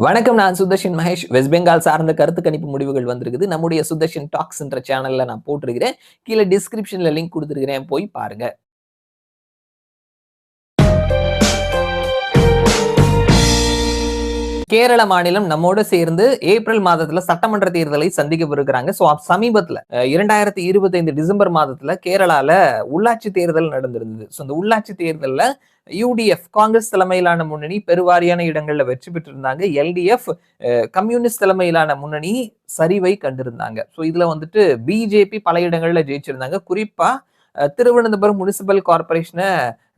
வணக்கம் நான் சுதர்ஷன் மகேஷ். வெஸ்ட் பெங்கால் சார்ந்த கருத்து கணிப்பு முடிவுகள் வந்திருக்குது. நம்முடைய சுதர்ஷன் டாக்ஸ்ன்ற சேனல்ல நான் போட்டிருக்கிறேன். கீழே டிஸ்கிரிப்ஷன்ல லிங்க் கொடுத்துருக்கிறேன். போய் பாருங்க. கேரள மாநிலம் நம்மோட சேர்ந்து ஏப்ரல் மாதத்துல சட்டமன்ற தேர்தலை சந்திக்கவிருக்கிறாங்க ஸோ சமீபத்துல இரண்டாயிரத்தி இருபத்தைந்து டிசம்பர் மாதத்துல கேரளால உள்ளாட்சி தேர்தல் நடந்திருந்தது. ஸோ இந்த உள்ளாட்சி தேர்தல்ல யூடிஎஃப் காங்கிரஸ் தலைமையிலான முன்னணி பெருவாரியான இடங்கள்ல வெற்றி பெற்றிருந்தாங்க. எல்டிஎஃப் கம்யூனிஸ்ட் தலைமையிலான முன்னணி சரிவை கண்டிருந்தாங்க. ஸோ இதுல வந்துட்டு பிஜேபி பல இடங்கள்ல ஜெயிச்சிருந்தாங்க. குறிப்பா திருவனந்தபுரம் முனிசிபல் கார்பரேஷனை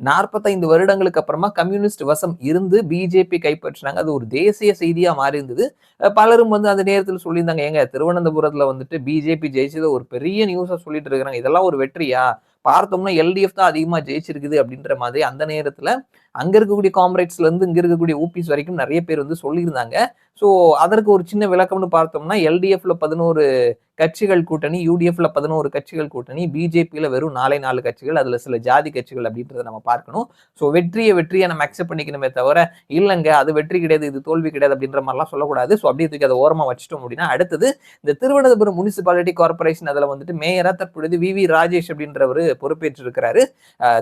நாற்பத்தைந்து வருடங்களுக்கு அப்புறமா கம்யூனிஸ்ட் வசம் இருந்து பிஜேபி கைப்பற்றினாங்க. அது ஒரு தேசிய செய்தியாக மாறி இருந்தது பலரும் வந்து அந்த நேரத்தில் சொல்லியிருந்தாங்க ஏங்க திருவனந்தபுரத்தில் வந்துட்டு பிஜேபி ஜெயிச்சது ஒரு பெரிய நியூஸாக சொல்லிட்டு இருக்கிறாங்க. இதெல்லாம் ஒரு வெற்றியா? பார்த்தோம்னா எல்டிஎஃப் தான் அதிகமாக ஜெயிச்சிருக்குது அப்படின்ற மாதிரி அந்த நேரத்தில் அங்கே இருக்கக்கூடிய காம்ரேட்ஸ்ல இருந்து இங்கே இருக்கக்கூடிய ஊபிஸ் வரைக்கும் நிறைய பேர் வந்து சொல்லியிருந்தாங்க. ஸோ அதற்கு ஒரு சின்ன விளக்கம்னு பார்த்தோம்னா எல்டிஎஃப்ல பதினோரு கட்சிகள் கூட்டணி யூடிஎஃப்ல பதினோரு கட்சிகள் கூட்டணி பிஜேபியில் வெறும் நாலே நாலு கட்சிகள் அதில் சில ஜாதி கட்சிகள் அப்படின்றத நம்ம பார்க்கணும். ஸோ வெற்றியை வெற்றியை நம்ம அக்செப்ட் பண்ணிக்கணுமே தவிர இல்லைங்க அது வெற்றி கிடையாது இது தோல்வி கிடையாது அப்படின்ற மாதிரிலாம் சொல்லக்கூடாது. ஸோ அப்படியே தூக்கி அதை ஓரமாக வச்சுட்டோம் அப்படின்னா அடுத்தது இந்த திருவனந்தபுரம் முனிசிபாலிட்டி கார்பரேஷன் அதில் வந்துட்டு மேயராக தற்பொழுது வி வி ராஜேஷ் அப்படின்றவர் பொறுப்பேற்று இருக்கிறாரு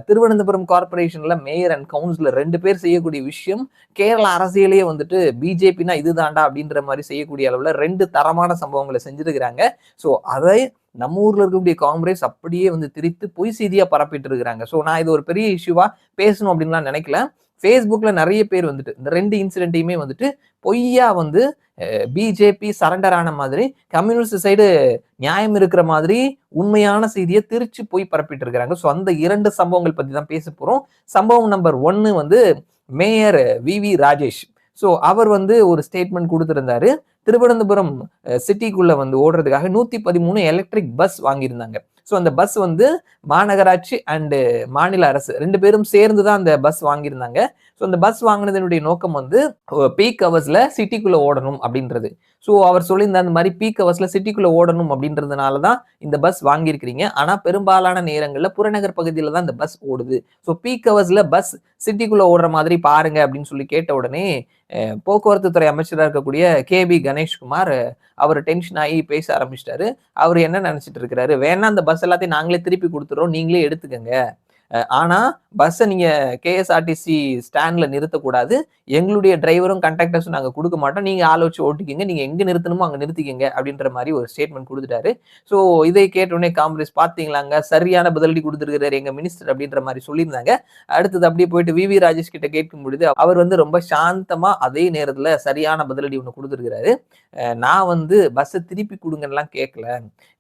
திருவனந்தபுரம் கார்பரேஷன்ல மேயர் அண்ட் கவுன்சிலர் ரெண்டு பேர் செய்யக்கூடிய விஷயம் கேரள அரசியலையே வந்துட்டு பிஜேபினா இதுதாண்டா அப்படின்ற மாதிரி செய்யக்கூடிய அளவுல ரெண்டு தரமான சம்பவங்களை செஞ்சிருக்கிறாங்க. ஸோ அதை நம்ம ஊர்ல இருக்கக்கூடிய காங்கிரஸ் அப்படியே வந்து திரித்து பொய் செய்தியா பரப்பிட்டு இருக்கிறாங்க. ஸோ நான் இது ஒரு பெரிய இஷ்யூவா பேசணும் அப்படின்லாம் நினைக்கல. ஃபேஸ்புக்கில் நிறைய பேர் வந்துட்டு இந்த ரெண்டு இன்சிடென்ட்டையுமே வந்துட்டு பொய்யா வந்து பிஜேபி சரண்டர் ஆன மாதிரி கம்யூனிஸ்ட் சைடு நியாயம் இருக்கிற மாதிரி உண்மையான செய்தியை திருச்சி போய் பரப்பிட்டு இருக்கிறாங்க ஸோ அந்த இரண்டு சம்பவங்கள் பற்றி தான் பேச போகிறோம் சம்பவம் நம்பர் ஒன்று வந்து mayor V V Rajesh so அவர் வந்து ஒரு ஸ்டேட்மெண்ட் கொடுத்துருந்தாரு. திருவனந்தபுரம் சிட்டிக்குள்ள வந்து ஓடுறதுக்காக நூற்றி பதிமூணு எலக்ட்ரிக் பஸ் வாங்கியிருந்தாங்க. ஸோ அந்த பஸ் வந்து மாநகராட்சி அண்டு மாநில அரசு ரெண்டு பேரும் சேர்ந்து தான் அந்த பஸ் வாங்கியிருந்தாங்க. ஸோ அந்த பஸ் வாங்கினதனுடைய நோக்கம் வந்து பீக் ஹவர்ஸில் சிட்டிக்குள்ளே ஓடணும் அப்படின்றது. ஸோ அவர் சொல்லியிருந்த அந்த மாதிரி பீக் ஹவர்ஸில் சிட்டிக்குள்ளே ஓடணும் அப்படின்றதுனால தான் இந்த பஸ் வாங்கியிருக்கிறீங்க. ஆனால் பெரும்பாலான நேரங்களில் புறநகர் பகுதியில் தான் இந்த பஸ் ஓடுது. ஸோ பீக் ஹவர்ஸில் பஸ் சிட்டிக்குள்ளே ஓடுற மாதிரி பாருங்க அப்படின்னு சொல்லி கேட்ட உடனே போக்குவரத்து துறை அமைச்சராக இருக்கக்கூடிய கே பி கணேஷ்குமார் அவர் டென்ஷன் ஆகி பேச ஆரம்பிச்சிட்டாரு. அவர் என்ன நினச்சிட்டு இருக்கிறாரு? வேணா அந்த பஸ் எல்லாத்தையும் நாங்களே திருப்பி கொடுத்துறோம் நீங்களே எடுத்துக்கங்க. ஆனால் பஸ்ஸை நீங்கள் கேஎஸ்ஆர்டிசி ஸ்டாண்டில் நிறுத்தக்கூடாது. எங்களுடைய டிரைவரும் கண்டக்டர்ஸும் நாங்கள் கொடுக்க மாட்டோம். நீங்கள் ஆள் வச்சு ஓட்டிக்கிங்க. நீங்கள் எங்கே நிறுத்தணுமோ அங்கே நிறுத்திக்கிங்க அப்படின்ற மாதிரி ஒரு ஸ்டேட்மெண்ட் கொடுத்துட்டாரு. ஸோ இதை கேட்டோடனே காங்கிரஸ் பார்த்தீங்களாங்க சரியான பதிலடி கொடுத்துருக்கிறார் எங்கள் மினிஸ்டர் அப்படின்ற மாதிரி சொல்லியிருந்தாங்க. அடுத்தது அப்படியே போயிட்டு வி வி ராஜேஷ் கிட்ட கேட்கும் பொழுது அவர் வந்து ரொம்ப சாந்தமாக அதே நேரத்தில் சரியான பதிலடி ஒன்று கொடுத்துருக்கிறாரு. நான் வந்து பஸ்ஸை திருப்பி கொடுங்கலாம் கேட்கல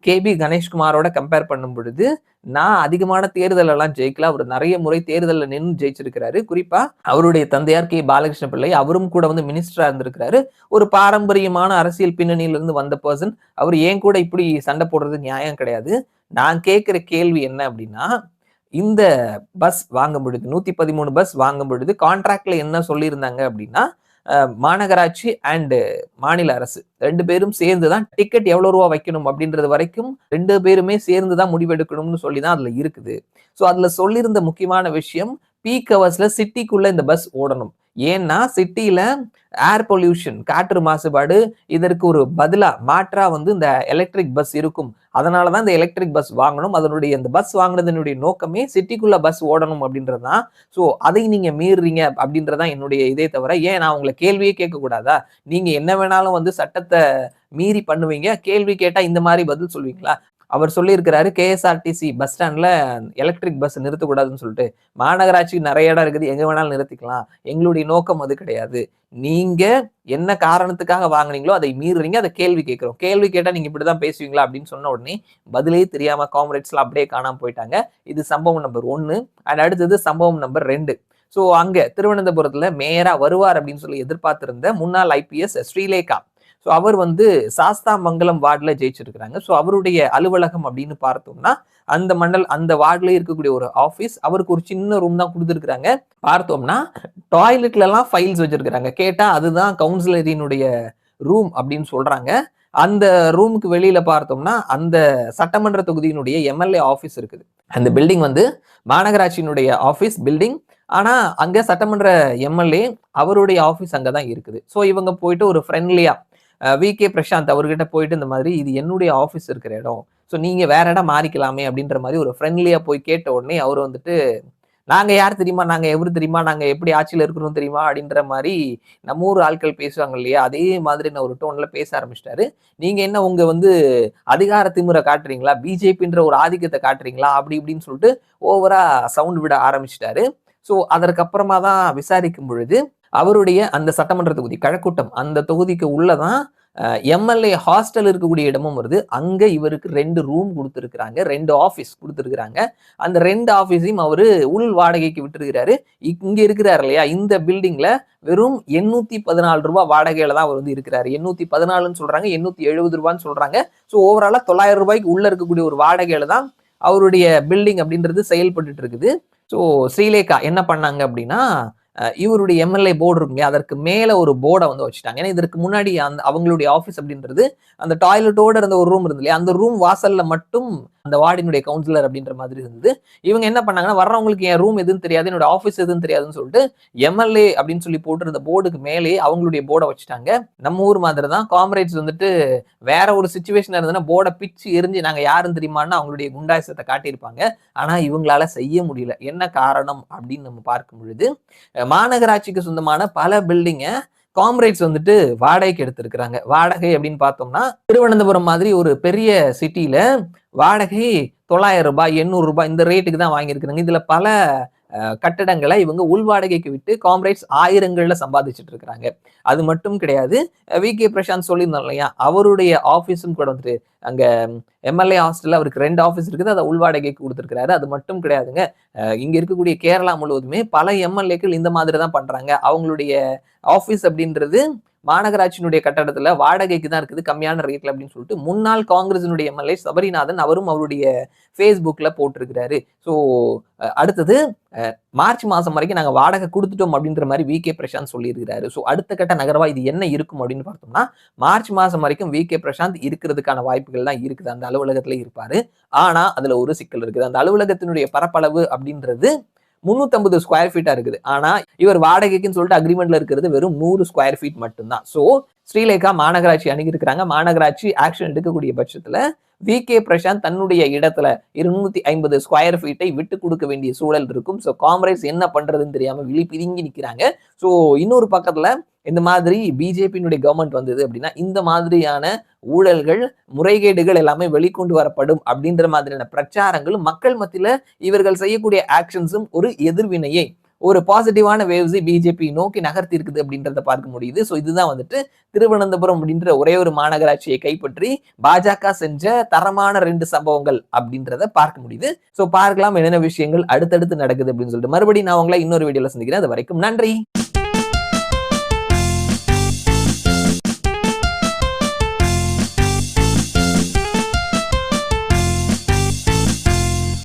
கேபி கணேஷ்குமாரோட கம்பேர் பண்ணும் பொழுது நான் அதிகமான தேர்தல் எல்லாம் ஜெயிக்கல. அவர் நிறைய முறை தேர்தலில் நின்று ஜெயிச்சிருக்கிறாரு. குறிப்பா அவருடைய தந்தையார் கே. பாலகிருஷ்ண பிள்ளை அவரும் கூட வந்து மினிஸ்டரா இருந்திருக்கிறாரு. ஒரு பாரம்பரியமான அரசியல் பின்னணியிலிருந்து வந்த பர்சன் அவர் ஏன் கூட இப்படி சண்டை போடுறது நியாயம் கிடையாது. நான் கேட்கிற கேள்வி என்ன அப்படின்னா இந்த பஸ் வாங்கும் பொழுது நூத்தி பதிமூணு பஸ் வாங்கும் பொழுது கான்ட்ராக்ட்ல என்ன சொல்லியிருந்தாங்க அப்படின்னா மாநகராட்சி அண்ட் மாநில அரசு. ரெண்டு பேரும் சேர்ந்து தான் டிக்கெட் எவ்வளவு ரூபா வைக்கணும் அப்படின்றது வரைக்கும் ரெண்டு பேருமே சேர்ந்து தான் முடிவெடுக்கணும்னு சொல்லி தான் அதுல இருக்குது. ஸோ அதுல சொல்லியிருந்த முக்கியமான விஷயம் பீக் ஹவர்ஸ்ல சிட்டிக்குள்ள இந்த பஸ் ஓடணும். ஏன்னா சிட்டியில ஏர் பொல்யூஷன் காற்று மாசுபாடு இதற்கு ஒரு பதிலா மாற்றா வந்து இந்த எலக்ட்ரிக் பஸ் இருக்கும். அதனால தான் இந்த எலக்ட்ரிக் பஸ் வாங்கணும். அதனுடைய இந்த பஸ் வாங்கினதனுடைய நோக்கமே சிட்டிக்குள்ள பஸ் ஓடணும் அப்படின்றது தான் ஸோ அதை நீங்க மீறுறீங்க அப்படின்றதான் என்னுடைய இதே தவிர ஏன் நான் உங்களை கேள்வியே கேட்க கூடாதா நீங்க என்ன வேணாலும் வந்து சட்டத்தை மீறி பண்ணுவீங்க. கேள்வி கேட்டா இந்த மாதிரி பதில் சொல்வீங்களா? அவர் சொல்லியிருக்கிறாரு கேஎஸ்ஆர்டிசி பஸ் ஸ்டாண்ட்ல எலக்ட்ரிக் பஸ் நிறுத்தக்கூடாதுன்னு சொல்லிட்டு. மாநகராட்சி நிறைய இடம் இருக்குது. எங்க வேணாலும் நிறுத்திக்கலாம். எங்களுடைய நோக்கம் அது கிடையாது. நீங்க என்ன காரணத்துக்காக வாங்குனீங்களோ அதை மீறுறீங்க. அதை கேள்வி கேட்கிறோம். கேள்வி கேட்டா நீங்க இப்படிதான் பேசுவீங்களா அப்படின்னு சொன்ன உடனே பதிலே தெரியாம காம்ரேட்ஸ்ல அப்படியே காணாம போயிட்டாங்க. இது சம்பவம் நம்பர் ஒன்னு. அண்ட் அடுத்தது சம்பவம் நம்பர் ரெண்டு. ஸோ அங்க திருவனந்தபுரத்துல மேயரா வருவார் அப்படின்னு சொல்லி எதிர்பார்த்திருந்த முன்னாள் ஐபிஎஸ் ஸ்ரீலேகா. ஸோ அவர் வந்து சாஸ்தா மங்கலம் வார்டில் ஜெயிச்சிருக்கிறாங்க. ஸோ அவருடைய அலுவலகம் அப்படின்னு பார்த்தோம்னா அந்த மண்டல் அந்த வார்டில் இருக்கக்கூடிய ஒரு ஆஃபீஸ் அவருக்கு ஒரு சின்ன ரூம் தான் கொடுத்துருக்குறாங்க. பார்த்தோம்னா டாய்லெட்லலாம் ஃபைல்ஸ் வச்சிருக்கிறாங்க. கேட்டால் அதுதான் கவுன்சிலரினுடைய ரூம் அப்படின்னு சொல்கிறாங்க அந்த ரூமுக்கு வெளியில பார்த்தோம்னா அந்த சட்டமன்ற தொகுதியினுடைய எம்எல்ஏ ஆஃபீஸ் இருக்குது. அந்த பில்டிங் வந்து மாநகராட்சியினுடைய ஆஃபீஸ் பில்டிங் ஆனால் அங்கே சட்டமன்ற எம்எல்ஏ அவருடைய ஆஃபீஸ் அங்கே தான் இருக்குது. ஸோ இவங்க போயிட்டு ஒரு ஃப்ரெண்ட்லியாக வி கே பிரசாந்த் அவர்கிட்ட போயிட்டு இந்த மாதிரி இது என்னுடைய ஆஃபீஸ் இருக்கிற இடம். ஸோ நீங்கள் வேற இடம் மாறிக்கலாமே அப்படின்ற மாதிரி ஒரு ஃப்ரெண்ட்லியாக போய் கேட்ட உடனே அவர் வந்துட்டு நாங்கள் யார் தெரியுமா? நாங்கள் எவரு தெரியுமா? நாங்கள் எப்படி ஆட்சியில் இருக்கிறோம் தெரியுமா? அப்படின்ற மாதிரி நம்ம ஊர் ஆட்கள் பேசுவாங்க இல்லையா? அதே மாதிரி நான் ஒரு டோனில் பேச ஆரம்பிச்சிட்டாரு. நீங்கள் என்ன உங்கள் வந்து அதிகார திமுறை காட்டுறீங்களா? பிஜேபின்ற ஒரு ஆதிக்கத்தை காட்டுறீங்களா? அப்படி இப்படின்னு சொல்லிட்டு ஓவரா சவுண்ட் விட ஆரம்பிச்சிட்டாரு. ஸோ அதற்கப்புறமா தான் விசாரிக்கும் பொழுது அவருடைய அந்த சட்டமன்ற தொகுதி கழக்கூட்டம் அந்த தொகுதிக்கு உள்ளதான் எம்எல்ஏ ஹாஸ்டல் இருக்கக்கூடிய இடமும் வருது. அங்க இவருக்கு ரெண்டு ரூம் கொடுத்துருக்குறாங்க ரெண்டு ஆஃபீஸ் கொடுத்துருக்குறாங்க. அந்த ரெண்டு ஆஃபீஸையும் அவரு உள் வாடகைக்கு விட்டுருக்கிறாரு. இங்க இருக்கிறாரு இல்லையா இந்த பில்டிங்ல வெறும் எண்ணூத்தி பதினாலு ரூபா வாடகையில தான் அவர் வந்து இருக்கிறாரு. எண்ணூத்தி பதினாலுன்னு சொல்றாங்க எண்ணூத்தி எழுபது ரூபான்னு சொல்றாங்க. ஸோ ஓவராலா தொள்ளாயிரம் ரூபாய்க்கு உள்ள இருக்கக்கூடிய ஒரு வாடகையில தான் அவருடைய பில்டிங் அப்படின்றது செயல்பட்டு இருக்குது. ஸோ ஸ்ரீலேகா என்ன பண்ணாங்க அப்படின்னா இவருடைய எம்எல்ஏ போர்டு இருக்கு இல்லையா? அதற்கு மேல ஒரு போர்டை வந்து வச்சுட்டாங்க. ஏன்னா இதற்கு முன்னாடி அந்த அவங்களுடைய ஆஃபீஸ் அப்படின்றது அந்த டாய்லெட்டோட இருந்த ஒரு ரூம் இருந்து இல்லையா? அந்த ரூம் வாசல்ல மட்டும் அந்த வார்டினுடைய கவுன்சிலர் அப்படின்ற மாதிரி இருந்தது. இவங்க என்ன பண்ணாங்கன்னா வர்றவங்களுக்கு என் ரூம் எதுன்னு தெரியாது என்னோட ஆஃபீஸ் எதுன்னு தெரியாதுன்னு சொல்லிட்டு எம்எல்ஏ அப்படின்னு சொல்லி போட்டிருந்த போர்டுக்கு மேலே அவங்களுடைய போர்டை வச்சுட்டாங்க. நம்ம ஊர் மாதிரி தான் காம்ரேட்ஸ் வந்துட்டு வேற ஒரு சுச்சுவேஷன் இருந்ததுன்னா போர்டை பிச்சு எரிஞ்சு நாங்கள் யாருன்னு தெரியுமான்னு அவங்களுடைய குண்டாயசத்தை காட்டியிருப்பாங்க. ஆனால் இவங்களால செய்ய முடியல. என்ன காரணம் அப்படின்னு நம்ம பார்க்கும் பொழுது மாநகராட்சிக்கு சொந்தமான பல பில்டிங்கை காம்ரேட்ஸ் வந்துட்டு வாடகைக்கு எடுத்திருக்கிறாங்க. வாடகை அப்படின்னு பார்த்தோம்னா திருவனந்தபுரம் மாதிரி ஒரு பெரிய சிட்டியில வாடகை தொள்ளாயிரம் ரூபாய் எண்ணூறு ரூபாய் இந்த ரேட்டுக்கு தான் வாங்கியிருக்கிறாங்க. இதுல பல கட்டடங்களை இவங்க உள்வாடகைக்கு விட்டு காம்ரேட்ஸ் ஆயிரங்கள்ல சம்பாதிச்சுட்டு இருக்கிறாங்க அது மட்டும் கிடையாது வி கே பிரசாந்த் சொல்லியிருந்தோம் இல்லையா? அவருடைய ஆஃபீஸும் கூட வந்துட்டு அங்க எம்எல்ஏ ஹாஸ்டல்ல அவருக்கு ரெண்டு ஆஃபீஸ் இருக்குது அதை உள்வாடகைக்கு கொடுத்துருக்கிறாரு. அது மட்டும் கிடையாதுங்க. இங்க இருக்கக்கூடிய கேரளா முழுவதுமே பல எம்எல்ஏக்கள் இந்த மாதிரி தான் பண்றாங்க. அவங்களுடைய ஆஃபீஸ் அப்படின்றது மாநகராட்சியினுடைய கட்டடத்துல வாடகைக்கு தான் இருக்குது கம்மியான ரேட்ல அப்படின்னு சொல்லிட்டு முன்னாள் காங்கிரசினுடைய எம்எல்ஏ சபரிநாதன் அவரும் அவருடைய ஃபேஸ்புக்ல போட்டிருக்கிறாரு. ஸோ அடுத்தது மார்ச் மாசம் வரைக்கும் நாங்க வாடகை கொடுத்துட்டோம் அப்படின்ற மாதிரி வி கே பிரசாந்த் சொல்லியிருக்கிறாரு. ஸோ அடுத்த கட்ட நகரவா இது என்ன இருக்கும் அப்படின்னு பார்த்தோம்னா மார்ச் மாசம் வரைக்கும் வி கே பிரசாந்த் இருக்கிறதுக்கான வாய்ப்புகள் தான் இருக்குது. அந்த அலுவலகத்துல இருப்பாரு. ஆனா அதுல ஒரு சிக்கல் இருக்குது. அந்த அலுவலகத்தினுடைய பரப்பளவு அப்படின்றது முந்நூற்றம்பது ஸ்கொயர் ஃபீட்டாக இருக்குது. ஆனால் இவர் வாடகைக்குன்னு சொல்லிட்டு அக்ரிமெண்ட்ல இருக்கிறது வெறும் நூறு ஸ்கொயர் ஃபீட் மட்டும்தான். ஸோ ஸ்ரீலேகா மாநகராட்சி அணுகி இருக்கிறாங்க மாநகராட்சி ஆக்ஷன் எடுக்கக்கூடிய பட்சத்தில் வி கே பிரசாந்த் தன்னுடைய இடத்துல இருநூத்தி ஐம்பது ஸ்கொயர் ஃபீட்டை விட்டு கொடுக்க வேண்டிய சூழல் இருக்கும். ஸோ காங்கிரஸ் என்ன பண்றதுன்னு தெரியாம விழி பிதுங்கி நிற்கிறாங்க ஸோ இன்னொரு பக்கத்துல இந்த மாதிரி பிஜேபியினுடைய கவர்மெண்ட் வந்தது அப்படின்னா இந்த மாதிரியான ஊழல்கள் முறைகேடுகள் எல்லாமே வெளிக்கொண்டு வரப்படும் அப்படின்ற மாதிரியான பிரச்சாரங்களும் மக்கள் மத்தியில இவர்கள் செய்யக்கூடிய ஆக்ஷன்ஸும் ஒரு எதிர்வினையை ஒரு பாசிட்டிவான வேவ்ஸை பிஜேபி நோக்கி நகர்த்தி இருக்குது அப்படின்றத பார்க்க முடியுது. ஸோ இதுதான் வந்துட்டு திருவனந்தபுரம் அப்படின்ற ஒரே ஒரு மாநகராட்சியை கைப்பற்றி பாஜக செஞ்ச தரமான ரெண்டு சம்பவங்கள் அப்படின்றத பார்க்க முடியுது. ஸோ பார்க்கலாம் என்னென்ன விஷயங்கள் அடுத்தடுத்து நடக்குது அப்படின்னு சொல்லிட்டு. மறுபடியும் நான் உங்களை இன்னொரு வீடியோவில் சந்திக்கிறேன். அது வரைக்கும் நன்றி.